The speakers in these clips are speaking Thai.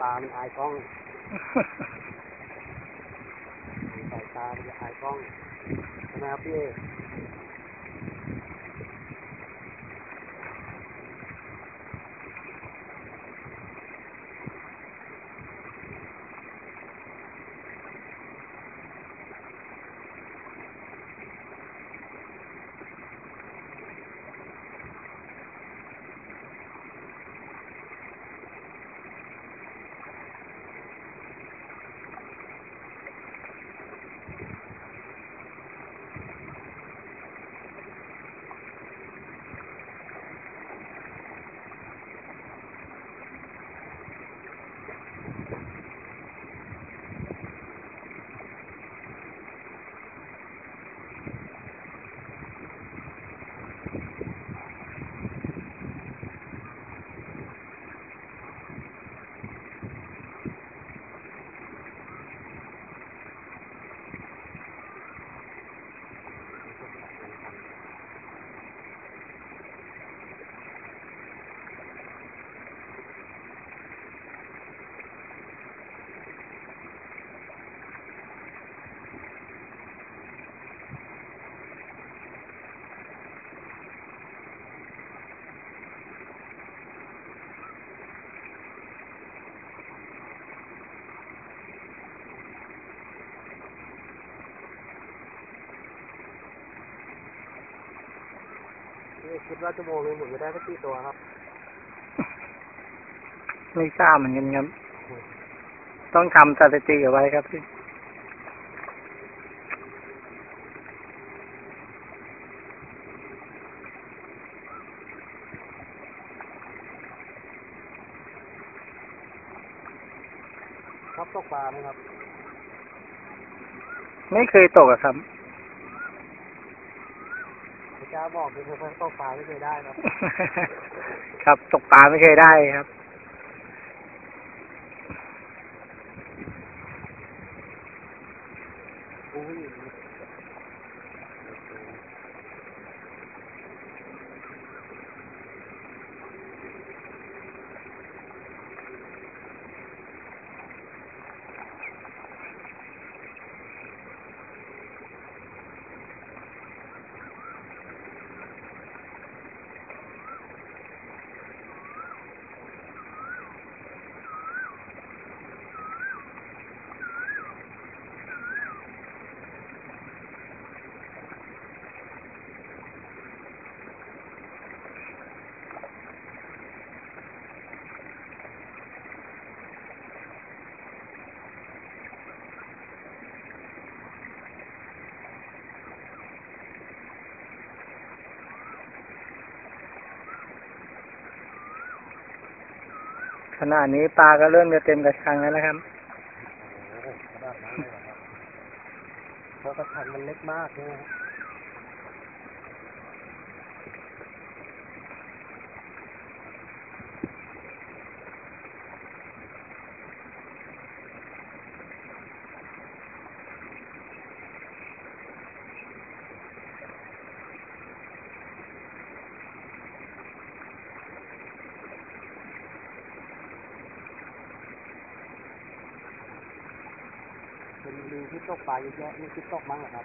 ตามันอายกล้องสายตามันจะอายกล้องใช่ไหมครับพี่เอ พี่ คิดว่าชั่วโมงนึงผมจะได้สักกี่ตัวครับ ไม่ทราบเหมือนกันครับ ต้องทำสถิติเอาไว้ครับพี่ครับตกปลาไหมครับ ไม่เคยตกอะครับ พระเจ้า บอกเป็นคนตกปลาไม่เคยได้ครับ ครับตกปลาไม่เคยได้ครับอุ้ย ขณะนี้ปลาก็เริ่มจะเต็มกระชังแล้วนะครับโอ้โหขนาดนั้นเลยเหรอครับเพราะกระชังมันเล็กมากเลยนลิงที่ตก ปลาเยอะแยะนี่คิดตกมั้งเหรอครับ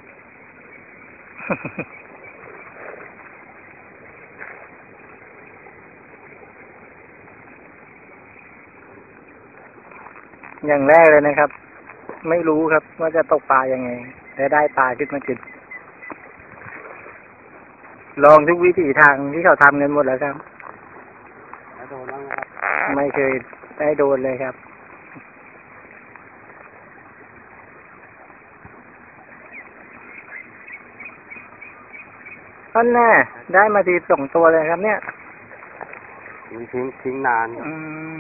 อย่างแรกเลยนะครับ ไม่รู้ครับว่าจะตกปลายังไงและได้ปลาขึ้นมากินลองทุกวิถีทางที่เขาทำกันหมดแล้วครับแล้วโดนบ้างนะครับไม่เคยได้โดนเลยครับ ท่านแน่ได้มาทีสองตัวเลยครับ เนี่ยทิ้งทิ้งทิ้งนานอืม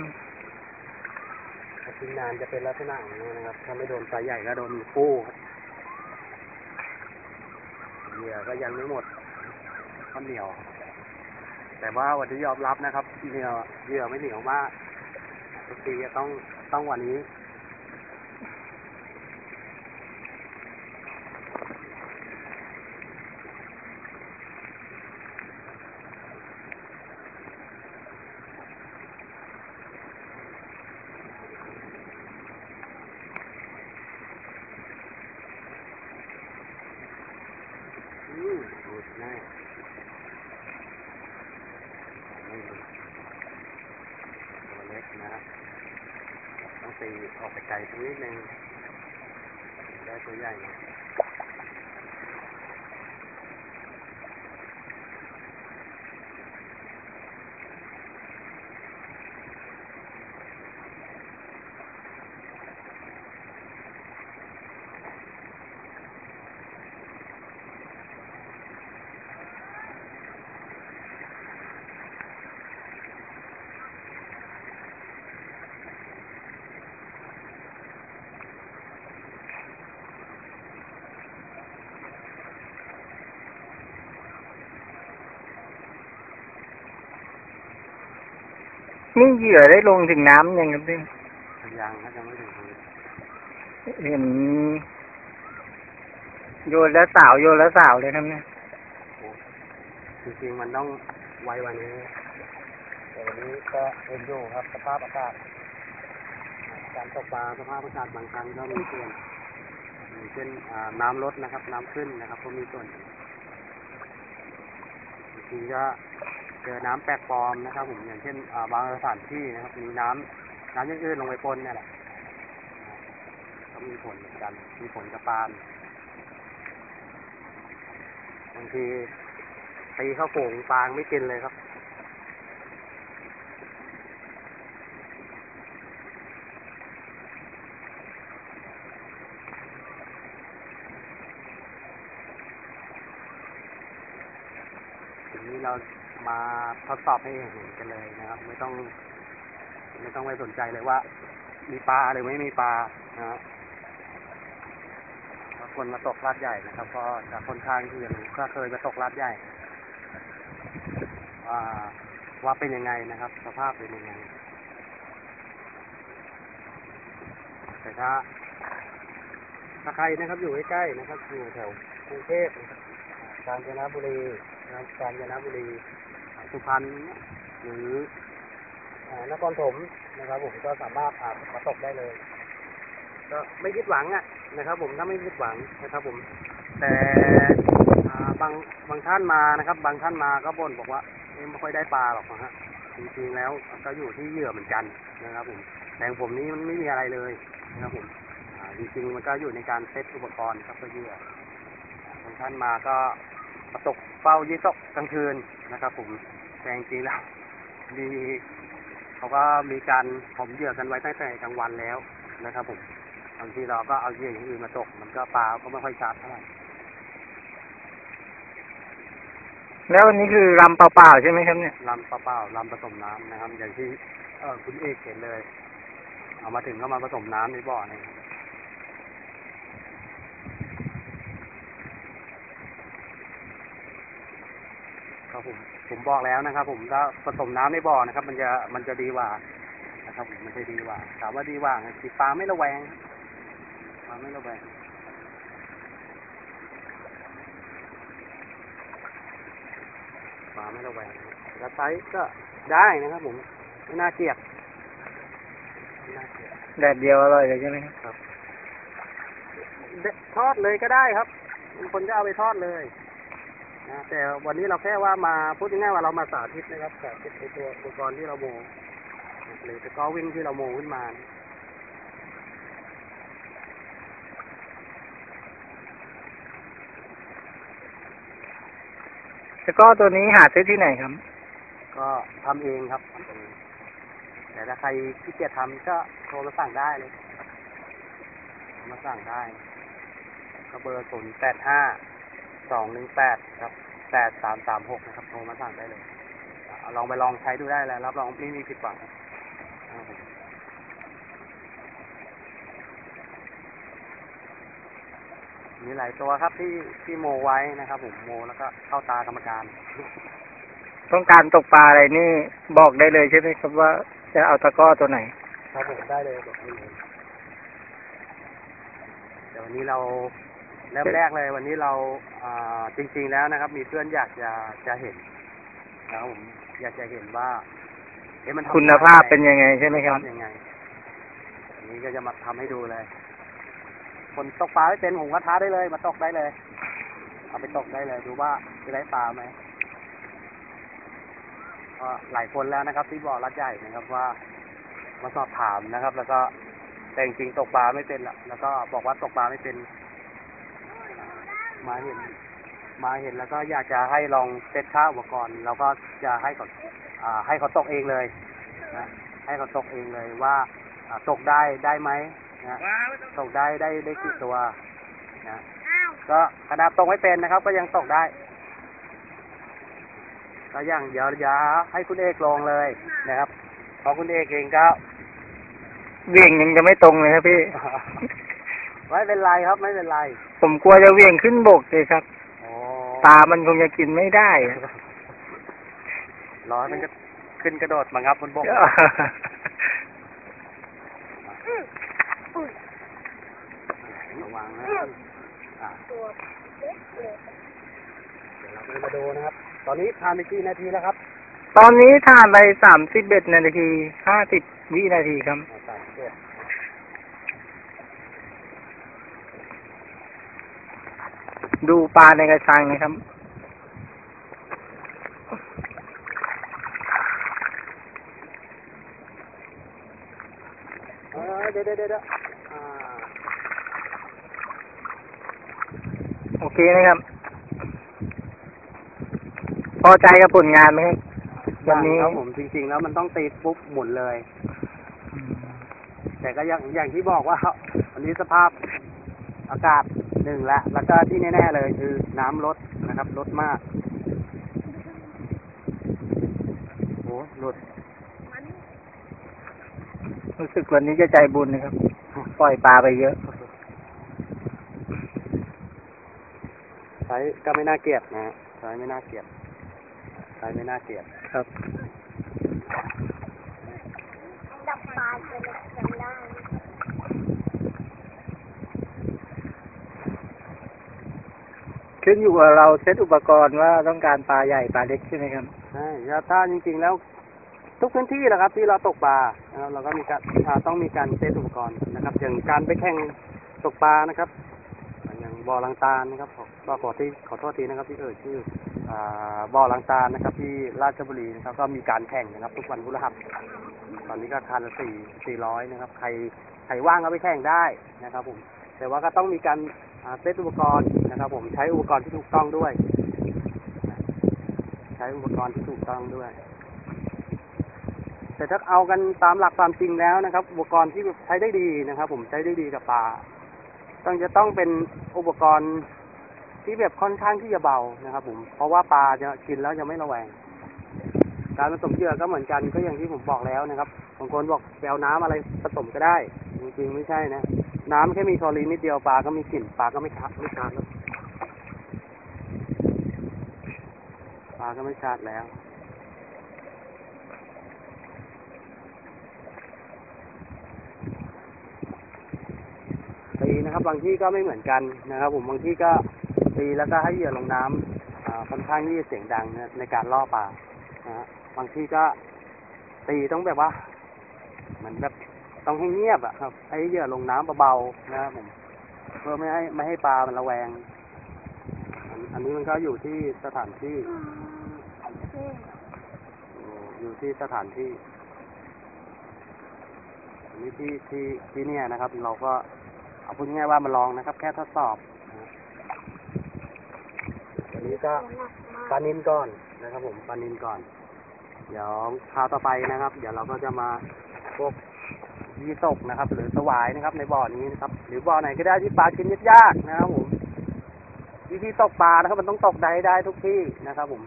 ถ้าทิ้งนานจะเป็นลักษณะอย่างนี้นะครับ ถ้าไม่โดนปลาใหญ่ก็โดนคู่ครับเหยื่อก็ยังไม่หมดข้าวเหนียว แต่ว่าวันที่ยอมรับนะครับเหยื่อเหยื่อไม่เหนียวมากทุกทีจะต้องต้องวันนี้ อืมหลุดแน่ไม่หลุดตัวเล็กนะต้องตีออกไปไกลตรงนิดนึงได้ตัวใหญ่นะ นี่เหยื่อได้ลงถึงน้ำยังครับเนี่ยยังนะยังไม่ถึงพื้นเห็นโยนแล้วสาวโยนแล้วสาวเลยครับเนี่ยจริงๆมันต้องไวกวันนี้แต่วันนี้ก็เอ็นอยู่ครับสภาพอากาศ การตกปลาสภาพอากาศบางครั้งก็มีส่วนอย่างเช่นอ่าน้ำลดนะครับ น้ำขึ้นนะครับก็มีส่วนบางทีก็ เจอน้ำแปลกปลอมนะครับ ผมอย่างเช่นาบางสถานที่นะครับ มีน้ำน้ำยื่นลงไปปนเนี่ยแหละก็มีผลเหมือนกัน มีผลกับปลาบางทีตีเข้าโขงปางไม่กินเลยครับทีนี้เรา มาทดสอบให้เห็นกันเลยนะครับ ไม่ต้อง ไม่ต้องไปสนใจเลยว่า มีปลาหรือไม่มีปลานะฮะถ้าคนมาตกลาดใหญ่นะครับก็จะค่อนข้างที่จะรู้ก็เคยมาตกลาดใหญ่ว่าว่าเป็นยังไงนะครับ สภาพเป็นยังไงแต่ถ้าถ้าใครนะครับอยู่ใกล้ๆนะครับ อยู่แถวกรุงเทพกาญจนบุรีนะครับกาญจนบุรี สุพรรณหรือนครถมนะครับ ผมก็สามารถอามาตกได้เลย ก็ไม่คิดหวังอะนะครับ ผมถ้าไม่คิดหวังนะครับ ผม แต่บางบางท่านมานะครับ บางท่านมาก็บ่นบอกว่าไม่ค่อยได้ปลาหรอกนะฮะจริงๆแล้วก็อยู่ที่เหยื่อเหมือนกันนะครับ ผมแต่ของผมนี้มันไม่มีอะไรเลยนะครับผมจริงๆมันก็อยู่ในการเซตอุปกรณ์ครับเพื่อเหยื่อบางท่านมาก็มาตกเป้ายี่ตกกลางคืนนะครับ ผม แต่จริงๆแล้วมีเขาก็มีการผมเหยื่อกันไว้ตั้งแต่กลางวันแล้วนะครับผมบางทีเราก็เอาเหยื่ออย่างอื่นมาตก มันก็ปลาก็ไม่ค่อยชัดเท่าไหร่แล้วอันนี้คือลำเปล่าๆใช่ไหมครับเนี่ยลำเปล่าๆลำผสมน้ำนะครับ อย่างที่เออคุณเอกเห็นเลย เอามาถึงก็มาผสมน้ำในบ่อนี่ ครับผมผมบอกแล้วนะครับ ผมถ้าผสมน้ำในบ่อนะครับ มันจะมันจะดีกว่านะครับผมมันจะดีกว่าถามว่าดีกว่าไงคือปลาไม่ระแวงปลาไม่ระแวงปลาไม่ระแวงแล้วไซส์ก็ได้นะครับ ผมไม่น่าเกลียดไม่น่าเกลียดแดดเดียวอร่อยเลยใช่ไหมครับเดทอดเลยก็ได้ครับบางคนก็เอาไปทอดเลย นะแต่วันนี้เราแค่ว่ามาพูดง่ายๆว่าเรามาสาธิตนะครับสาธิตในตัวอุปกรณ์ที่เราโมหรือตะกร้อวิ่งที่เราโมขึ้นมาแล้วก็ตัวนี้หาซื้อที่ไหนครับ ก็ทำเองครับทำเองแต่ถ้าใครขี้เกียจทำก็โทรมาสั่งได้เลยโทรมาสั่งได้ ก็เบอร์ศูนย์แปดห้า สองหนึ่งแปดครับแปดสามสามหกนะครับโทรมาสั่งได้เลยเอาลองไปลองใช้ดูได้เลยรับรองไม่มีผิดหวังครับผมมีหลายตัวครับที่ที่โมไว้นะครับ ผมโมแล้วก็เข้าตากรรมการ ต้องการตกปลาอะไรนี่บอกได้เลยใช่ไหมครับว่าจะเอาตะกร้อตัวไหน ครับผมได้เลยบอกได้เลยเดี๋ยววันนี้เรา เริ่มแรกเลยวันนี้เราอ่าจริง ๆ แล้วนะครับ มีเพื่อนอยากจะจะเห็นนะครับผมอยากจะเห็นว่าเอ๊ะมันทำคุณภาพเป็นยังไงใช่ไหมครับณภาพยังไงอันนี้ก็จะมาทำให้ดูเลย คนตกปลาไม่เป็นผมก็ท้าได้เลย มาตกได้เลย เอาไปตกได้เลย ดูว่าจะได้ปลาไหมก็หลายคนแล้วนะครับ ที่บอกรัดใหญ่นะครับว่า มาสอบถามนะครับ แล้วก็แต่จริงๆตกปลาไม่เป็นละแล้วก็บอกว่าตกปลาไม่เป็น มาเห็น มาเห็นแล้วก็อยากจะให้ลองเซตค่าอุปกรณ์แล้วก็จะให้เขาอ่าให้เขาตกเองเลยนะให้เขาตกเองเลยว่าอ่าตกได้ได้ไหมนะตกได้ได้ได้กี่ตัวนะก็ขนาดตกไม่เป็นนะครับ ก็ยังตกได้ก็อย่างเดี๋ยวเดี๋ยวให้คุณเอกลงเลยนะครับเพราะคุณเอกเองก็เวี่ยงยังจะไม่ตรงเลยครับพี่ ไม่เป็นไรครับไม่เป็นไร ผมกลัวจะเวี่ยงขึ้นบกเลยครับโอ้ปลามันคงจะกินไม่ได้อะร้อยมันจะขึ้นกระโดดมาครับบนบกระวังนะอะเดี๋ยวเราไปมาดูนะครับ ตอนนี้ผ่านไปกี่นาทีแล้วครับตอนนี้ทานไปสามสิบเอ็ดนาทีห้าสิบวินาทีครับอ่าสามสิบเอ็ด ดูปลาในกระชังนะครับเออเดี๋ยวเดี๋ยวเดี๋ยวอ่าโอเคนะครับ พอใจกับผลงานไหมครับวันนี้ครับผมจริง ๆ แล้วมันต้องตีปุ๊บหมุนเลย แต่ก็อย่างอย่างที่บอกว่าวันนี้สภาพอากาศ หนึ่งละ แล้วก็ที่แน่ๆเลยคือน้ำลดนะครับ ลดมากโอ้หลุด รู้สึกวันนี้จะใจบุญนะครับ ปล่อยปลาไปเยอะใช้ก็ไม่น่าเกลียดนะฮะใช้ไม่น่าเกลียดใช้ไม่น่าเกลียดครับดับปลาจะจำได้ ขึ้นอยู่กับเราเซตอุปกรณ์ว่าต้องการปลาใหญ่ปลาเล็กใช่ไหมครับใช่แล้วถ้าจริง ๆ แล้ว ทุกพื้นที่แหละครับ ที่เราตกปลานะครับเราก็มีการอ่าต้องมีการเซตอุปกรณ์นะครับ อย่างการไปแข่งตกปลานะครับ อย่างบ่อลังตาลนะครับขอก็ขอที่ขอโทษทีนะครับที่เอ่ยชื่ออ่าบ่อลังตาลนะครับ ที่ราชบุรีนะครับก็มีการแข่งนะครับ ทุกวันพฤหัสตอนนี้ก็คันละสี่สี่ร้อยนะครับ ใครใครว่างก็ไปแข่งได้นะครับ ผม แต่ว่าก็ต้องมีการ เซตอุปกรณ์นะครับ ผมใช้อุปกรณ์ที่ถูกต้องด้วย ใช้อุปกรณ์ที่ถูกต้องด้วย แต่ถ้าเอากันตามหลักความจริงแล้วนะครับ อุปกรณ์ที่ใช้ได้ดีนะครับ ผมใช้ได้ดีกับปลาต้องจะต้องเป็นอุปกรณ์ที่แบบค่อนข้างที่จะเบานะครับ ผม เพราะว่าปลาจะกินแล้วจะไม่ระแวง การผสมเหยื่อก็เหมือนกันก็อย่างที่ผมบอกแล้วนะครับบางคนบอกไปเอาน้ำอะไรผสมก็ได้ จริงๆไม่ใช่นะ น้ำแค่มีคลอรีนนิดเดียวปลาก็มีกลิ่นปลาก็ไม่ชัดไม่ชัดแล้วปลาก็ไม่ชัดแล้วตีนะครับบางที่ก็ไม่เหมือนกันนะครับ ผมบางที่ก็ตีแล้วก็ให้เหยื่อลงน้ำค่อนข้างที่จะเสียงดังในการล่อปลานะฮะบางที่ก็ตีต้องแบบว่าเหมือนแบบ ต้องให้เงียบอะครับให้เหยื่อลงน้ำเบาๆนะครับผมเพื่อไม่ให้ไม่ให้ปลามันระแวง อันนี้มันก็อยู่ที่สถานที่ อยู่ที่สถานที่อันนี้ที่ที่ที่เนี่ยนะครับ เราก็เอาพูดง่ายๆว่ามาลองนะครับ แค่ทดสอบอันนี้ก็ปลานินก่อนนะครับ ผมปลานินก่อน เดี๋ยวคราวต่อไปนะครับ เดี๋ยวเราก็จะมาพวก ยีตกนะครับ หรือสวายนะครับ ในบ่อนี้นะครับ หรือบ่อไหนก็ได้ที่ปลากินยากๆนะครับผมวิธีตกปลานะครับ มันต้องตกได้ได้ทุกที่นะครับ ผม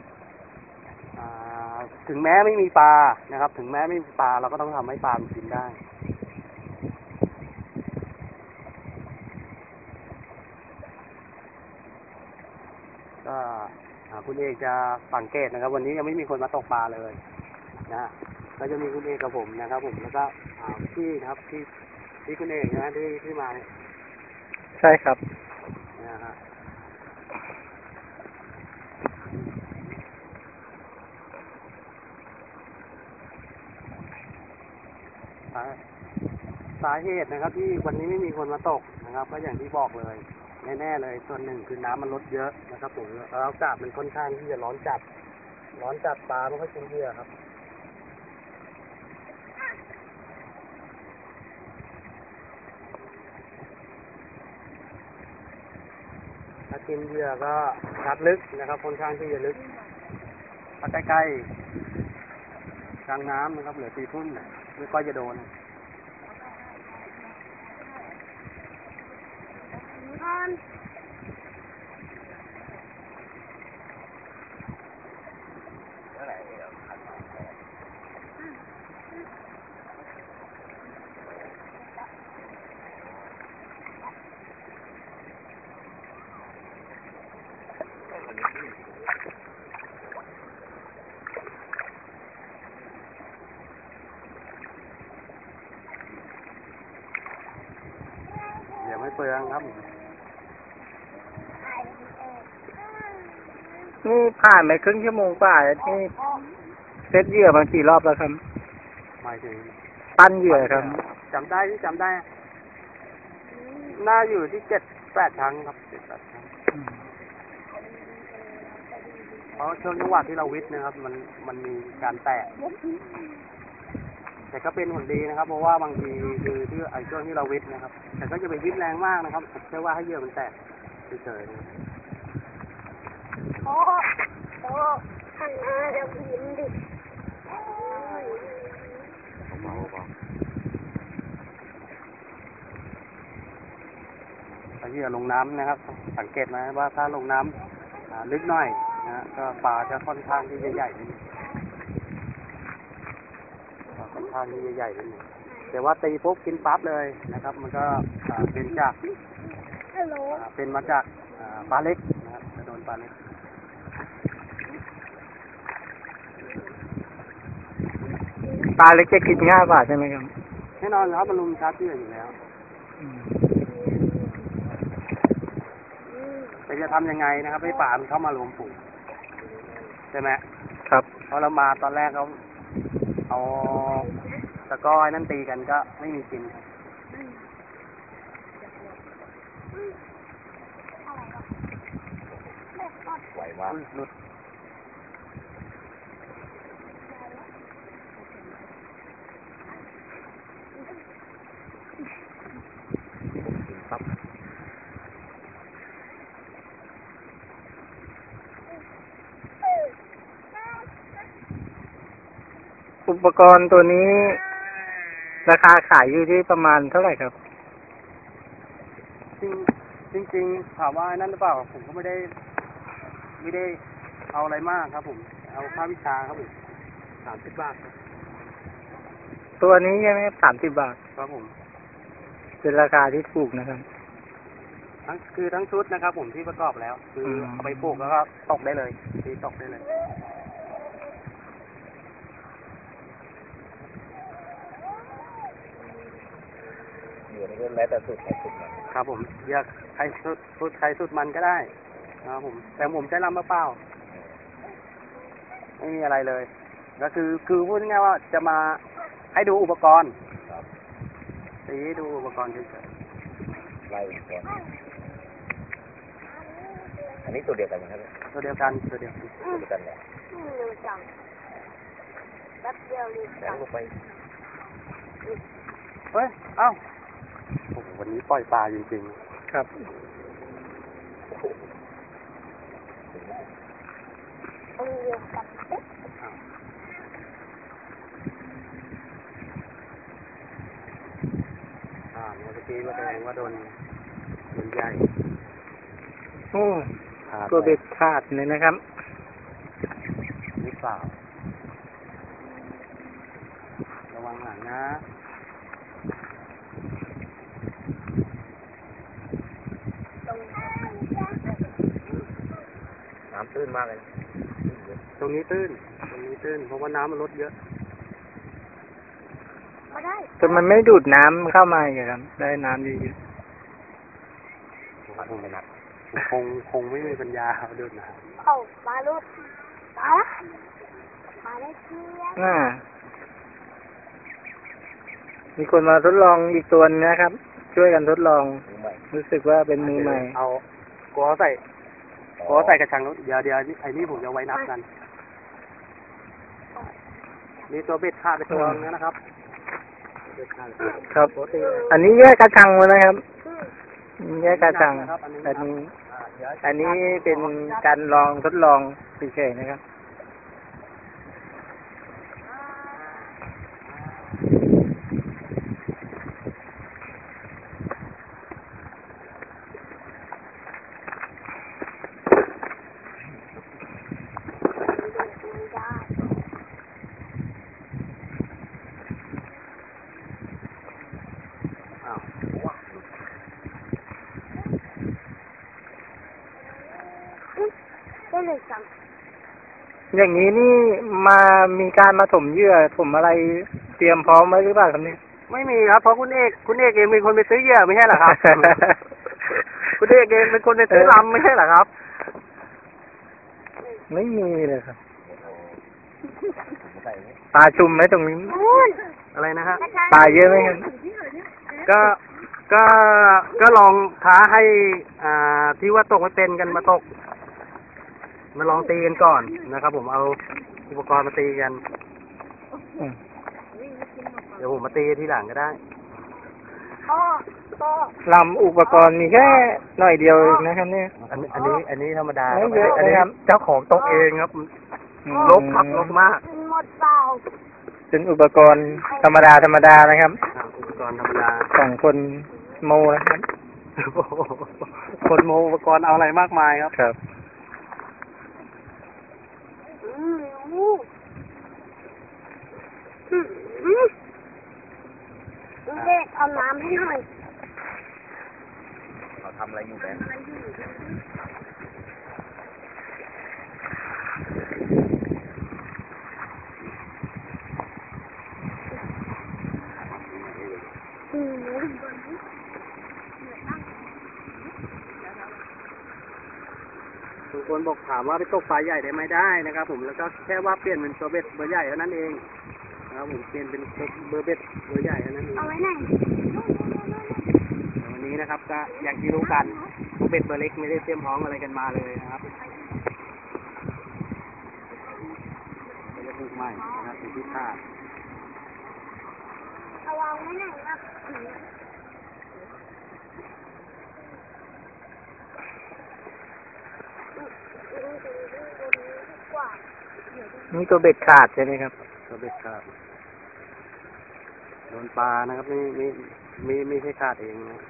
ถึงแม้ไม่มีปลานะครับ ถึงแม้ไม่มีปลาเราก็ต้องทำให้ปลากินได้ก็คุณเอกจะสังเกตนะครับ วันนี้ยังไม่มีคนมาตกปลาเลยนะ ก็จะมีคุณเอกกับผมนะครับ ผมแล้วก็อ่าพี่นะครับที่ที่คุณเอกนะที่ที่มาเนี่ยใช่ครับนะฮะสาสาเหตุนะครับ ที่วันนี้ไม่มีคนมาตกนะครับ ก็อย่างที่บอกเลยแน่ๆเลย ส่วนหนึ่งคือน้ำมันลดเยอะนะครับผมแล้วอากาศมันค่อนข้างที่จะร้อนจัด ร้อนจัดปลาไม่ค่อยกินเหยื่อครับ กินเหยื่อก็ชัดลึกนะครับค่อนข้างที่จะลึกถ้าใกล้ๆกลางน้ำนะครับเหลือตีทุ่นไม่ค่อยจะโดน เดี๋ยวไม่เปลืองครับ นี่ผ่านไปครึ่งชั่วโมงกว่าแล้วนี่เซตเหยื่อมากี่รอบแล้วครับหมายถึงปั้นเหยื่อครับจำได้ที่จำได้ น่าอยู่ที่เจ็ดแปดครั้งครับเจ็ดแปดครั้งอืมเพราะช่วงจังหวะที่เราวิทย์นะครับ มันมันมีการแตก แต่ก็เป็นผลดีนะครับ เพราะว่าบางทีคือที่ไอ้ช่วงที่เราวิทย์นะครับ แต่ก็จะไปวิทย์แรงมากนะครับผมแค่ว่าให้เหยื่อมันแตกเฉยๆนะครับโอ้โอ้หันหน้าจะยิ้มดิโอ้ยถ้าเหยื่อลงน้ำนะครับ สังเกตไหมว่าถ้าลงน้ำอ่าลึกหน่อยนะฮะก็ปลาจะค่อนข้างที่จะใหญ่นิดนึงปลาค่อน ข้างที่จะใหญ่นิดนึงแต่ว่าตีปุ๊บกินปั๊บเลยนะครับ มันก็อ่าเป็นจากฮัลโหลอ่าเป็นมาจากอ่าปลาเล็กนะครับจะโดนปลาเล็กปลาเล็กจะกินง่ายกว่าใช่ไหมครับแน่นอนครับมันลุมชาร์จเหยื่ออยู่แล้วอืมแต่จะทำยังไงนะครับให้ปลามันเข้ามารวมฝูงใช่ไหมครับเพราะเรามาตอนแรกเขาเอา ตะกร้อไอ้นั่นตีกันก็ไม่มีกินครับไหวอุ้ยหลุดปั๊บอุปกรณ์ตัวนี้ ราคาขายอยู่ที่ประมาณเท่าไหร่ครับ จริงจริงๆถามว่าไอ้นั่นหรือเปล่า ผมก็ไม่ได้ ไม่ได้เอาอะไรมากครับ ผม เอาค่าวิชาครับผมสามสิบบาทครับตัวนี้ใช่ไหมสามสิบบาท ครับผม เป็นราคาที่ถูกนะครับ ทั้งคือทั้งชุดนะครับ ผมที่ประกอบแล้ว คือมเอาไปปลูกแล้วก็ตกได้เลยตีตกได้เลย เหยื่อนี่ก็แล้วแต่สุดใครสุดมันครับผมเลือกใครสุดสุดใครสุดมันก็ได้นะครับผม แต่ผมใช้ลำมะเปล่าไม่มีอะไรเลย ก็คือคือพูดง่ายๆว่าจะมาให้ดูอุปกรณ์ครับตีให้ดูอุปกรณ์เฉยไล่ก่อนอันนี้ตัวเดียวกันไหมครับๆตัวเดียวกันตัวเดียวกันตัวเดียวกันแหละเร็วจังแป๊บเดียวเร็วแล้จัวงลงไปเฮ้ย เอ้าโอ้โห วันนี้ปล่อยปลาจริงครับองค์เดียวกันเอ๊ะๆอ้าวกี้ว่าแสดงว่าโดนโดนใหญ่โอ้ขาดตัวเบ็ดขาดเลยนะครับหรือเปล่าระวังหลังนะ น้ำ ตื้นมากเลย ตรงนี้ตื้น ตรงนี้ตื้น เพราะว่าน้ำมันลดเยอะมาได้จนมันไม่ดูดน้ำเข้ามาอย่างครับ ได้น้ำเยอะคงไม่นักคงคงไม่มีปัญญาเอาเดินนะเข้ามาลูกมาละมาได้เพื่อนๆอ่ามีคนมาทดลองอีกตัวนึงนะครับ ช่วยกันทดลอง รู้สึกว่าเป็นมือใหม่ เอากอใส่ กอใส่กระชังรถเดี๋ยวเดี๋ยวไอ้นี่ผมจะไว้นับกันนี่ตัวเบ็ดขาดไปตัวนึงนะครับเบ็ดขาดครับปกติอันนี้แยกกระชังมานะครับแยกกระชังนะครับอันนี้อันนี้อ่าเดี๋ยวอันนี้เป็นการลองทดลองเฉยๆนะครับ อ้าว ได้เลยจัง อย่างนี้นี่มามีการมาถมเหยื่อถมอะไรเตรียมพร้อมไว้หรือเปล่าครับเนี่ย ไม่มีครับเพราะคุณเอกคุณเอกเองเป็นคนไปซื้อเหยื่อไม่ใช่เหรอครับ คุณเอกเองเป็นคนไปซื้อลำไม่ใช่เหรอครับ ไม่มีเลยครับ ปลาชุมไหมตรงนี้นู่นอะไรนะฮะปลาเยอะไหมครับก็ก็ก็ลองท้าให้อ่าที่ว่าตกไม่เป็นกันมาตก มาลองตีกันก่อนนะครับ ผมเอาอุปกรณ์มาตีกันอืมเดี๋ยวผมมาตีทีหลังก็ได้พ่อพ่อลำอุปกรณ์มีแค่หน่อยเดียวเองนะครับเนี่ย อันนี้อันนี้อันนี้ธรรมดาไม่ครับเยอะอันนี้นะครับเจ้าของตกเองครับอืมลบครับลบมากหมดเปล่าเป็นอุปกรณ์ธรรมดาธรรมดานะครับอ่าอุปกรณ์ธรรมดาของคนโมนะครับโอ้โหคนโมอุปกรณ์เอาอะไรมากมายครับครับ อืมอู้อืมอืมเด็กเอาน้ำให้หน่อย เขาทำอะไรอยู่แบง อืม บางคนบอกถามว่าไปตกปลาใหญ่ได้ไหมได้นะครับ ผมแล้วก็แค่ว่าเปลี่ยนเป็นตัวเบ็ดเบอร์ใหญ่เท่านั้นเองนะครับผมเปลี่ยนเป็นเบอร์เบ็ดเบอร์ใหญ่เท่านั้นเองเอาไว้ไหนแต่วันนี้นะครับ ก็อย่างที่รู้กันตัวเบ็ดเบอร์เล็กไม่ได้เตรียมพร้อมอะไรกันมาเลยนะครับไม่ได้พูดใหม่นะครับเป็นที่คาดเอาวางไว้ไหนครับกว่า นี่ตัวเบ็ดขาดใช่ไหมครับ ตัวเบ็ดขาด โดนปลานะครับนี่นี่ไม่ไม่ใช่ขาดเองนะ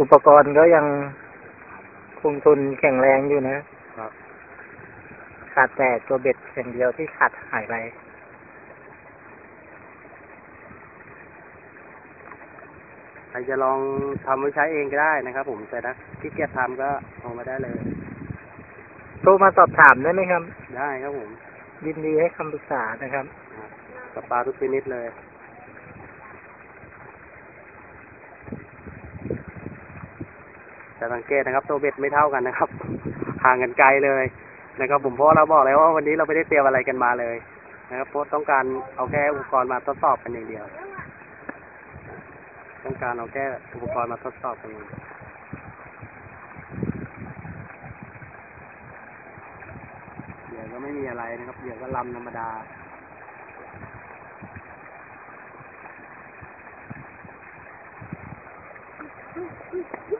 อุปกรณ์ก็ยังคงทนแข็งแรงอยู่นะ ครับ ขาดแต่ตัวเบ็ดอย่างเดียวที่ขาดหายไป ใครจะลองทำไว้ใช้เองก็ได้นะครับ ผมแต่ถ้าขี้เกียจทำก็เอามาได้เลย โทรมาสอบถามได้ไหมครับ ได้ครับผม ยินดีให้คำปรึกษานะครับกับปลาทุกชนิดเลย แต่สังเกตนะครับ ตัวเบ็ดไม่เท่ากันนะครับ ห่างกันไกลเลยนะครับ ผมเพราะเราบอกแล้วว่าวันนี้เราไม่ได้เตรียมอะไรกันมาเลย นะครับเพราะต้องการเอาแค่อุปกรณ์มาทดสอบกันอย่างเดียว ต้องการเอาแก้อุปกรณ์มาทดสอบกันเหยื่อก็ไม่มีอะไรนะครับ เหยื่อก็ลำธรรมดาอ